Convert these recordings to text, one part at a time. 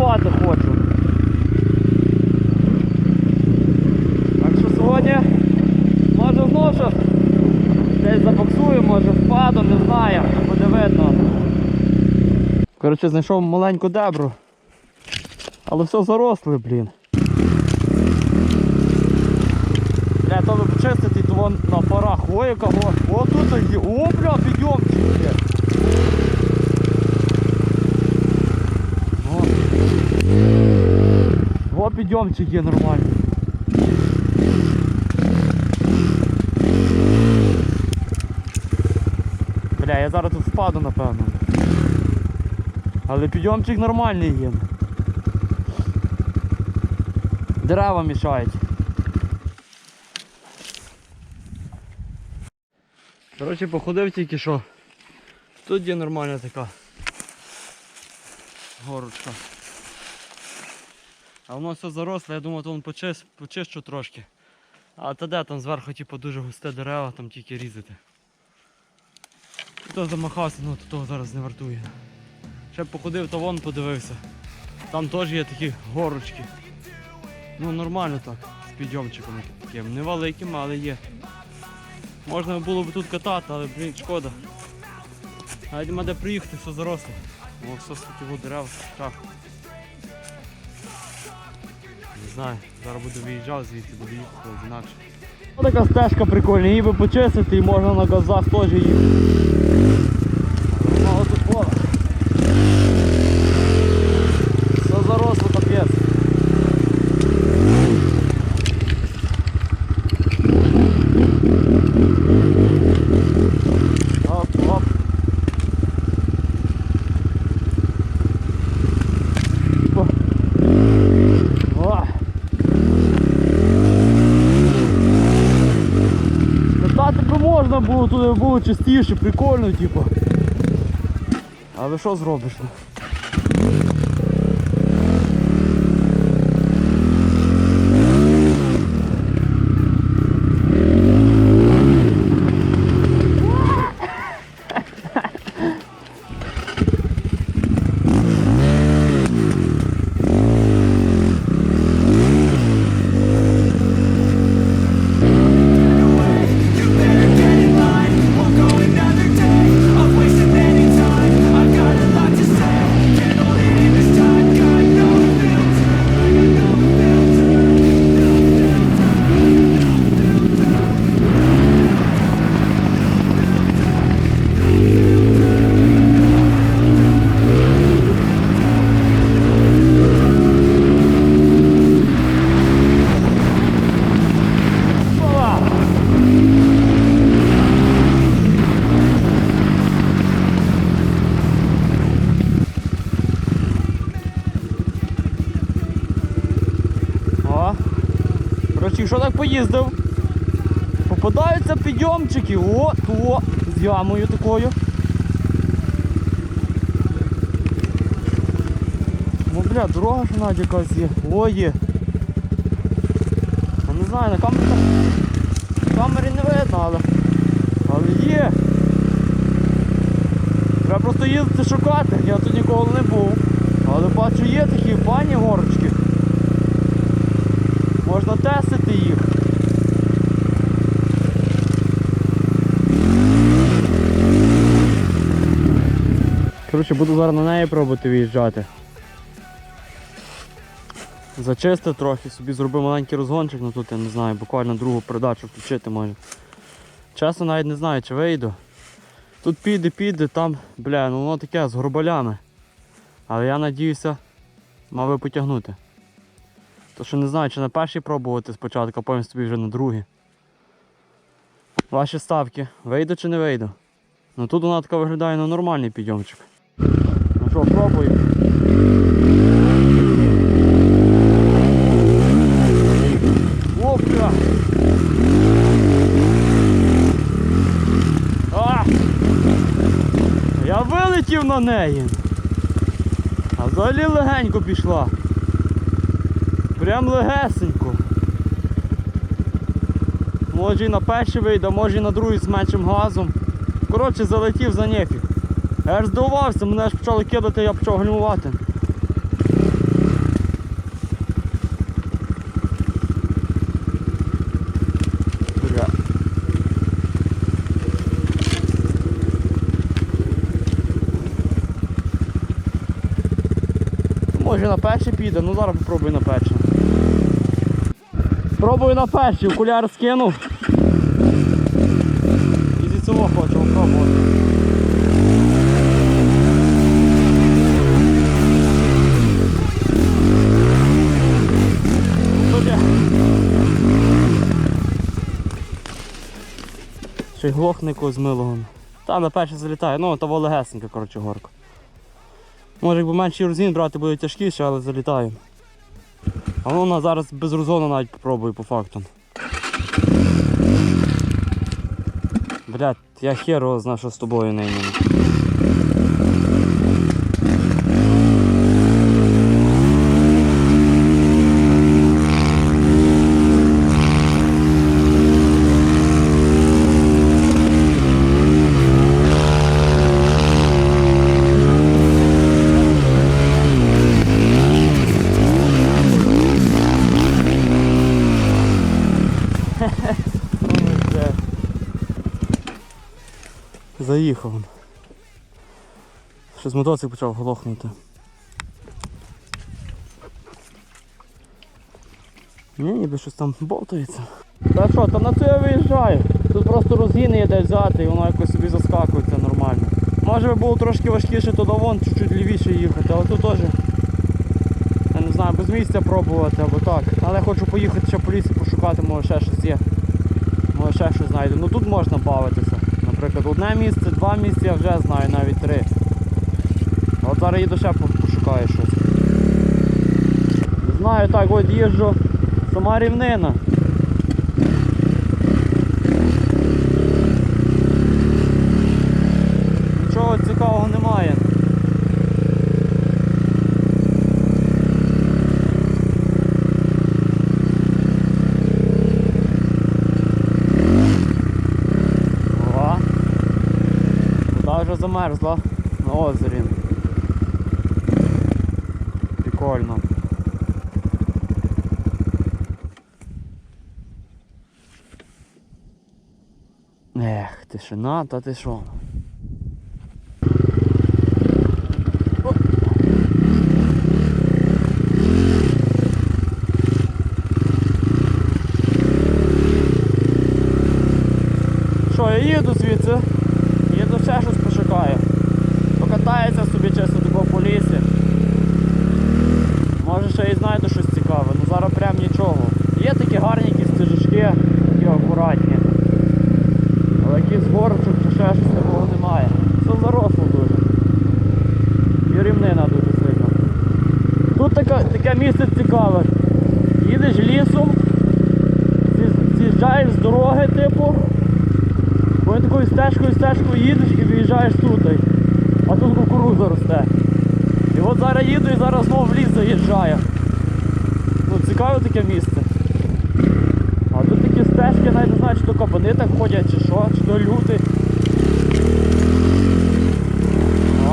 дай хочу. Так що сьогодні може знову щось десь забоксую, може впаду, не знаю, буде видно. Коротше, знайшов маленьку дебру. Але все заросле, блін. Бля, то почистити, то вон на парах. Ой, яка го. О, тут є. О, бля, підйомчик є. О, підйомчик є нормальний. Бля, я зараз тут впаду, напевно. Але підйомчик нормальний є. Дерева мішають. Коротше, походив тільки що. Тут є нормальна така горочка. А воно все заросло, я думав, то вон почис, почищу трошки. А та де там зверху типу, дуже густе дерева, там тільки різати. І то замахався, ну то того зараз не вартує. Ще б походив, то вон подивився. Там теж є такі горочки. Ну нормально так, з підйомчиком таким. Невеликим, але є. Можна було б тут катати, але блін, шкода. Навіть нема де приїхати, все заросло. О, все скільки дерев, так. Знаю, зараз буду виїжджати, звідти буду їхати інакше. Така стежка прикольна, її би почистити і можна на газах теж їхати. Але мало тут пола. Все заросло капець. Оп, оп. О. О. Катати би можна було, туди було чистіше, прикольно, типу. Але що зробиш? Поїздив? Попадаються підйомчики, о, то, з ямою такою. Ну, бля, дорога ж навіть якась є. О, є. Я не знаю, на камері, камері не видно, але, але є. Треба просто їздити шукати, я тут ніколи не був. Але бачу є такі файні горочки. Можна тестити їх. Коротше, буду зараз на неї пробувати виїжджати. Зачистив трохи, собі зробив маленький розгончик, ну тут я не знаю, буквально другу передачу включити може. Чесно навіть не знаю, чи вийду. Тут піде, піде, там, бля, ну воно таке з горбалями. Але я надіюся, мав би потягнути. То що не знаю, чи на першій пробувати спочатку, а потім собі вже на другій. Ваші ставки, вийду чи не вийду? Ну тут вона така виглядає на нормальний підйомчик. Ну що, пробуємо. Опля! А! Я вилетів на неї. А взагалі легенько пішла. Прям легесенько. Може і на перший вийде, може і на другий з меншим газом. Коротше, залетів за нефіг. Я ж здивувався, мене ж почали кидати, я почав гальмувати. Може на перший піде, ну зараз попробую на перший. Пробую на перший, окуляр скинув. І зі цього хочу пробувати. Судя. Ще й глохне з милогом. Та на перше залітає, ну того легесенька, коротше, горка. Може якби менший розгін брати буде тяжкіше, але залітаю. А вона зараз без розгону навіть попробую по факту. Блять, я хер знаю, що з тобою нині. Ой, бля. Заїхав. Щось мотоцикл почав глохнути. Ні, ніби щось там болтається. Та що, там на це я виїжджаю. Тут просто розгін є де взяти і воно якось собі заскакується нормально. Може би було трошки важкіше, то вон чуть-чуть лівіше їхати, але тут теж. Я не знаю, без місця пробувати або так. Але я хочу поїхати ще по лісі пошукати, може ще щось є. Може ще щось знайду. Ну тут можна бавитися. Наприклад, одне місце, два місця я вже знаю, навіть три. От зараз їду ще по- пошукаю щось. Знаю, так, от їжджу. Сама рівнина. Нічого цікавого немає. Ага. Вода вже замерзла на озері. Прикольно. Ех, тишина, та ти що? Що, я їду звідси, їду ще щось пошукаю. Покатається собі чисто тако по лісі. Може ще і знайду щось цікаве, ну зараз прям нічого. Є такі гарні якісь стежечки, такі акуратні. Але якийсь горочок чи ще щось такого немає. Все заросло дуже. І рівнина дуже сильно. Тут таке, таке місце цікаве. Їдеш лісом, з'їз- з'їжджаєш з дороги, типу. Потім такою стежкою стежкою їдеш і виїжджаєш тут. А тут кукуруза росте. І от зараз їду і зараз знову в ліс заїжджаю. Ну, цікаве таке місце. А тут такі стежки, навіть не знаю, чи то кабани так ходять, чи що, чи то люди.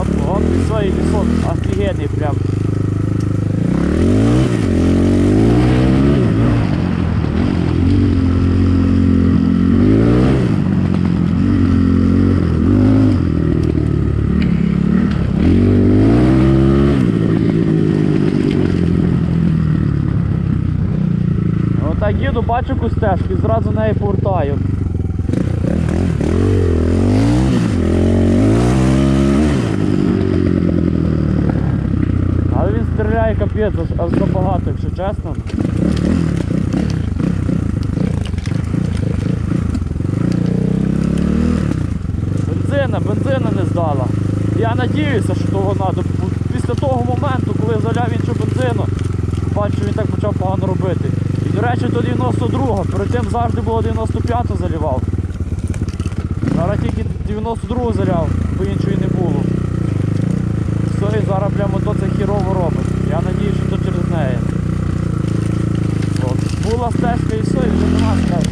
От, от, і все, лісок офігенний прям. Отак їду, бачу якусь стежку і зразу неї повертаю. Але він стріляє капець, аж забагато, якщо чесно. Бензина, бензина не здала. Я надіюся, що того треба. Після того моменту, коли заляв іншу бензину, бачу, він так почав погано робити. До речі, до 92-го, перед тим завжди було 95-ту заливав. Зараз тільки 92-го заляв, бо іншої не було. Все, зараз прямо то це хірово робить. Я надію, що то через неї. От. Була стежка і все, і вже нема стежки.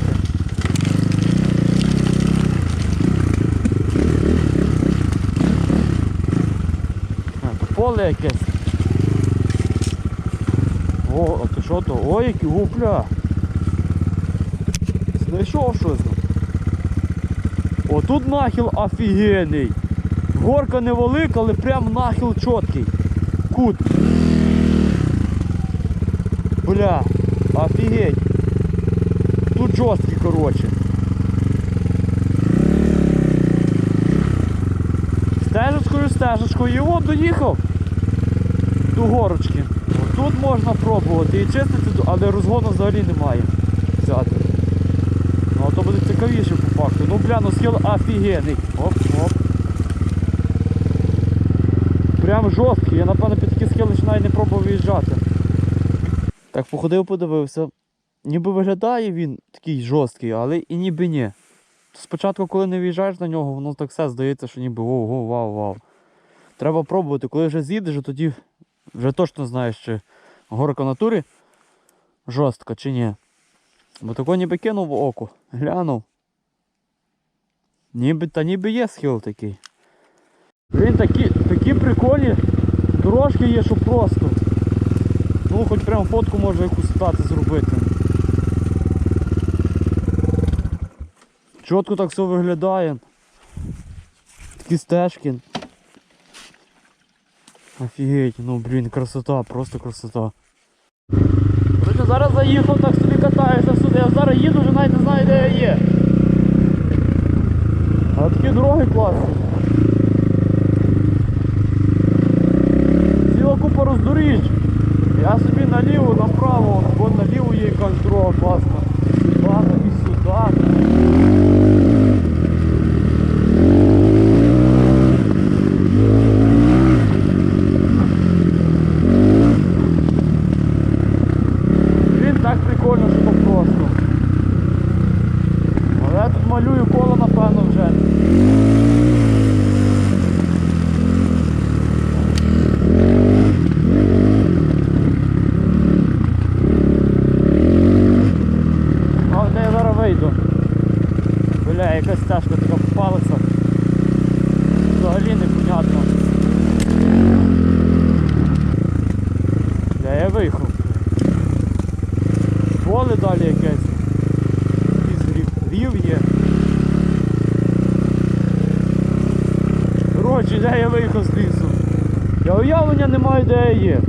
Е, поле якесь. О, що то? Ой, які гупля. Знайшов щось. Отут нахил офігенний. Горка невелика, але прям нахил чіткий. Кут. Бля, офігеть. Тут жорсткий, коротше. Стежечкою, стежечкою, і от доїхав до горочки. Тут можна пробувати і чистити, але розгону взагалі немає взяти. Ну а то буде цікавіше по факту. Ну бля, ну схил офігенний. Оп, оп. Прям жорсткий. Я напевно під такі схили ще навіть не пробував виїжджати. Так, походив, подивився. Ніби виглядає він такий жорсткий, але і ніби ні. Спочатку, коли не в'їжджаєш на нього, воно так все здається, що ніби ого, вау, вау. Треба пробувати. Коли вже з'їдеш, тоді вже точно знаєш, чи горка натурі жорстка чи ні. Бо тако ніби кинув в око, глянув. Ніби, та ніби є схил такий. Блін, такі, такі прикольні дорожки є, що просто. Ну, хоч прям фотку може якусь стати зробити. Чітко так все виглядає. Такі стежки. Офігеть, ну блін, красота, просто красота. Короче, зараз заїхав, так собі катаюся сюди, я зараз їду, вже навіть не знаю де я є. А такі дороги класні. Ціла купа роздоріжж. Я собі наліво, направо, бо наліво є якась дорога класна. Ладно, і сюди. Він так прикольно, що то просто. Але я тут малюю коло, напевно, вже. А де я зараз вийду? Бля, якась стежка така попалася. Взагалі непонятно. Бля, я виїхав. Поле далі якесь. Якийсь рів, рів є. Коротше, де я виїхав з лісу. Я уявлення не маю, де я є.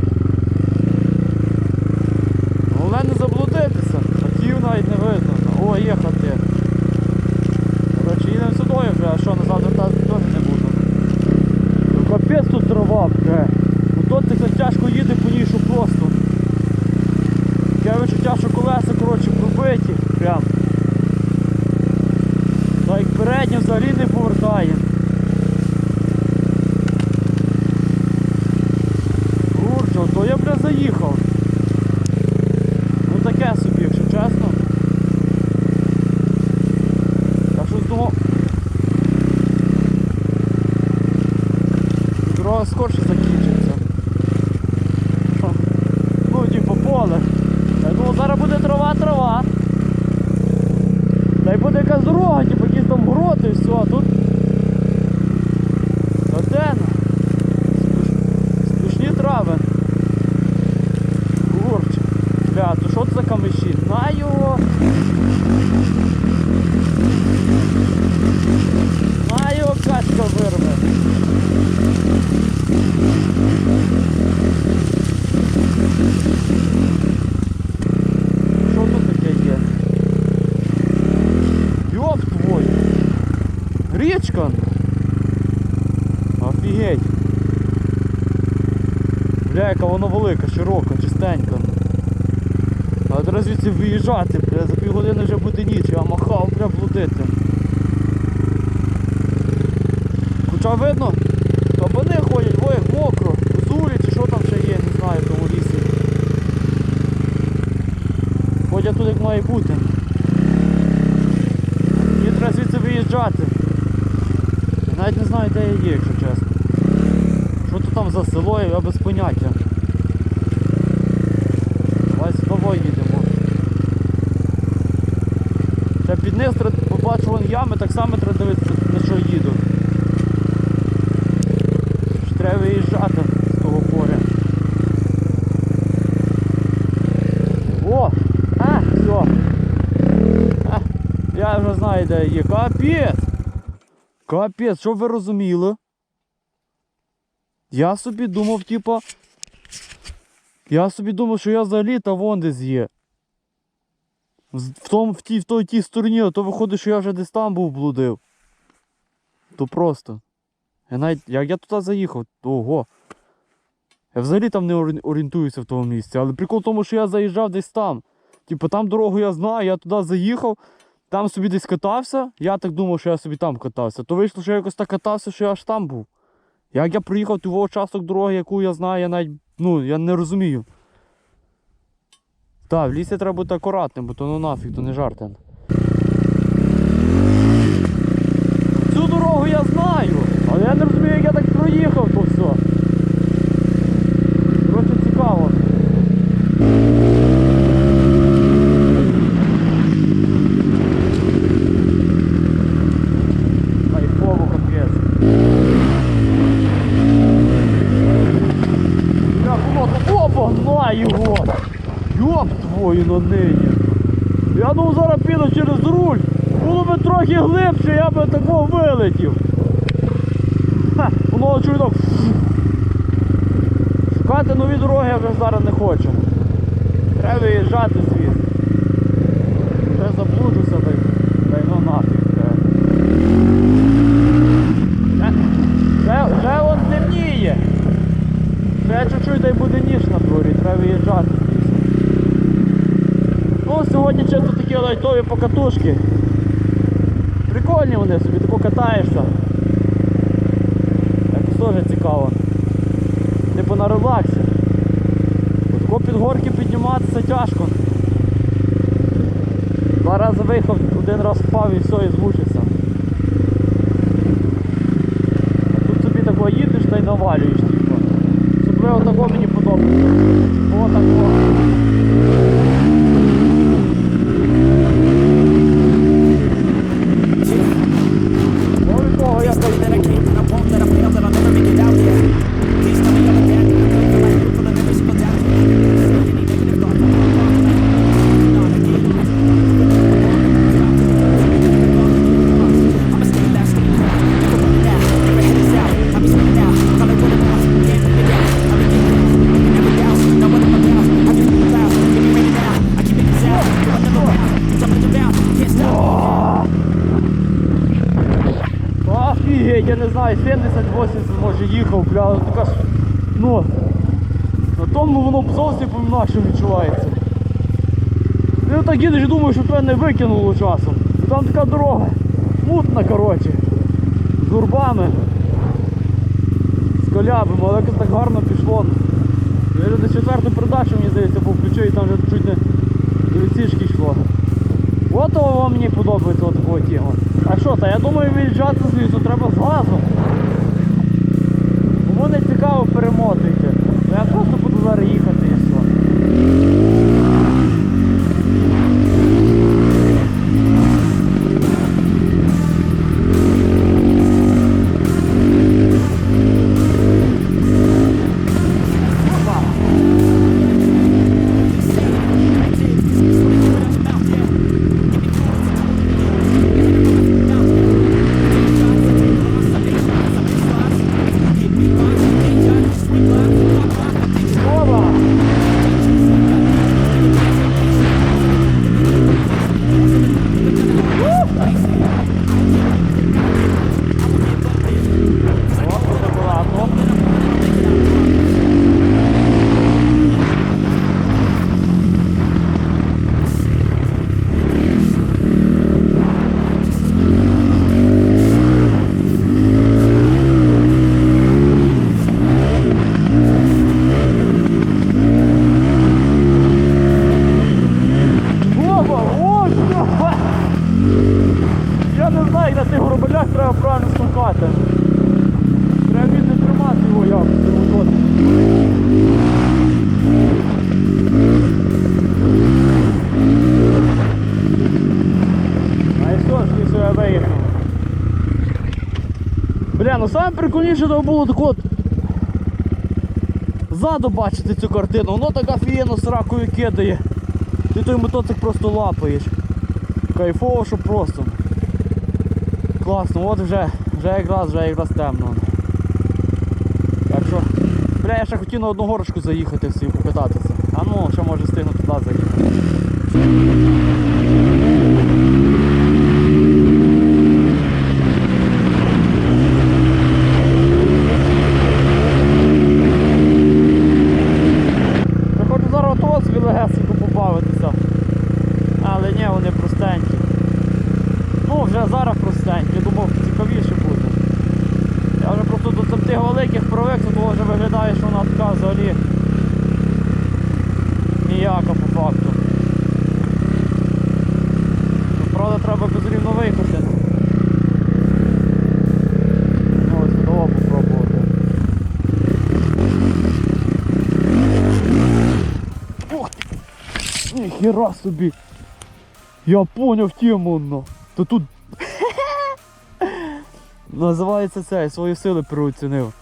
Головне не заблудитися. Хатів навіть не видно. О, є хати. Коротше, їдемо сюди вже, а що назад вертати теж не буду. Ну, Капець тут трава, бля. Ну тут так тяжко їде по ній, що просто. Таке відчуття, що колеса, коротше, пробиті. Прям. Та як переднє взагалі не повертає. Курче, то я бля заїхав. Ну таке собі, якщо чесно. Так що з того. Дорога скорше закінчиться. Що? Ну, типу поле. Я думав, зараз буде трава, трава. Та й буде якась дорога, типу якісь там городи і все, а тут. Та де? ну? Сплош- Сплошні трави. Курче. Бля, то що це за камиші? Знаю. Знаю, качка вирве. Що тут таке є? Йоп твой! Річка! Офігеть! Бля, яка вона велика, широка, чистенька. А треба звідси виїжджати, бля, за півгодини вже буде ніч, я махав, бля, блудити. Хоча видно, кабани ходять, во як мокро, зулі чи що там ще є, не знаю, в тому лісі. Ходять тут як має бути. Мені треба звідси виїжджати. Я навіть не знаю, де я є, там за село, я без поняття. Давай сюди їдемо. Ще під низ побачу вон ями, так само треба дивитися, на що їду. Що треба виїжджати з того поля. О! А, я вже знаю де є. Капець! Капець, що ви розуміли? Я собі думав, типа. Я собі думав, що я взагалі та вон десь є. В, том, в, тій, в той тій стороні, а то виходить, що я вже десь там був блудив. То просто. Я навіть, як я туди заїхав, то ого. Я взагалі там не орієнтуюся в тому місці. Але прикол в тому, що я заїжджав десь там. Типу там дорогу я знаю, я туди заїхав, там собі десь катався. Я так думав, що я собі там катався. То вийшло, що я якось так катався, що я аж там був. Як я проїхав ту участок дороги, яку я знаю, я навіть ну, я не розумію. Так, в лісі треба бути акуратним, бо то ну нафіг, то не жарти. Цю дорогу я знаю, але я не розумію, як я так проїхав то все. Коротше, цікаво. Кайфово капець. Я було опа, на його! Йоп твою на неї! Я думав зараз піду через руль. Було би трохи глибше, я би такого вилетів. Ха, воно так. Шукати нові дороги я вже зараз не хочу. Треба виїжджати звідси. Вже заблуджуся, та й та й ну нафіг. Вже, вже, вже он темніє. Ще чуть-чуть дай буде ніж на дворі, треба виїжджати. Ну, сьогодні чисто такі лайтові покатушки. Прикольні вони собі, тако катаєшся. Так теж цікаво. Типу на релаксі. Тако під горки підніматися тяжко. Два рази виїхав, один раз впав і все, і змучився. Тут собі тако їдеш та й навалюєш, типу. Особливо тако мені подобається. О, тако. Знаю, 70-80 може їхав, бля, така ж, ну, на тому воно б зовсім по-інакшому відчувається. Ти так їдеш і думаєш, що тебе не викинуло часом. Там така дорога, мутна, коротше, з горбами, з колябами, але так гарно пішло. Я вже на четверту передачу, мені здається, був включив і там вже чуть не до відсічки йшло. От того мені подобається от такого тема. А що, та я думаю виїжджати з треба з газом. Кому не цікаво перемотуйте. Ну, Я просто буду зараз їхати і все. Ну саме прикольніше то було так от. Ззаду бачити цю картину, воно так офігенно сракою кидає. Ти той мотоцик просто лапаєш. Кайфово, що просто. Класно, от вже, вже якраз, вже якраз темно. Так що, бля, я ще хотів на одну горочку заїхати всі покататися. А ну, ще може встигну туди заїхати. Я хочу зараз того собі легесенько побавитися. Але ні, вони простенькі. Ну, вже зараз простенькі, думав цікавіше буде. Я вже просто до там тих великих привик, то вже виглядає, що вона така взагалі ніяка по факту. Правда, треба безрівно виїхати. Ну, ось чудово попробувати. Ух ти! Ніхіра собі! Я поняв тему, ну. То тут. Називається це, свої сили переоцінив.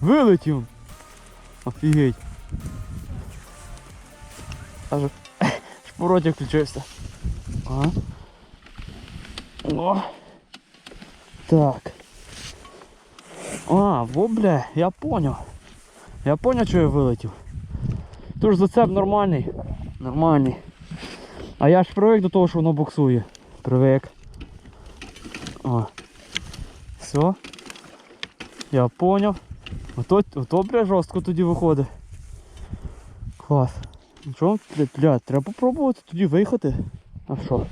Вилетів. Офігеть. Аж шпороті включився. Ага. О. Так. А, во бля, я поняв. Я поняв, що я вилетів. Тож зацеп нормальний. Нормальний. А я ж привик до того, що воно буксує. Привик. О. Все. Я поняв. Ото, ото бля, жорстко тоді виходить. Клас. Ну що, треба попробувати тоді виїхати. А що?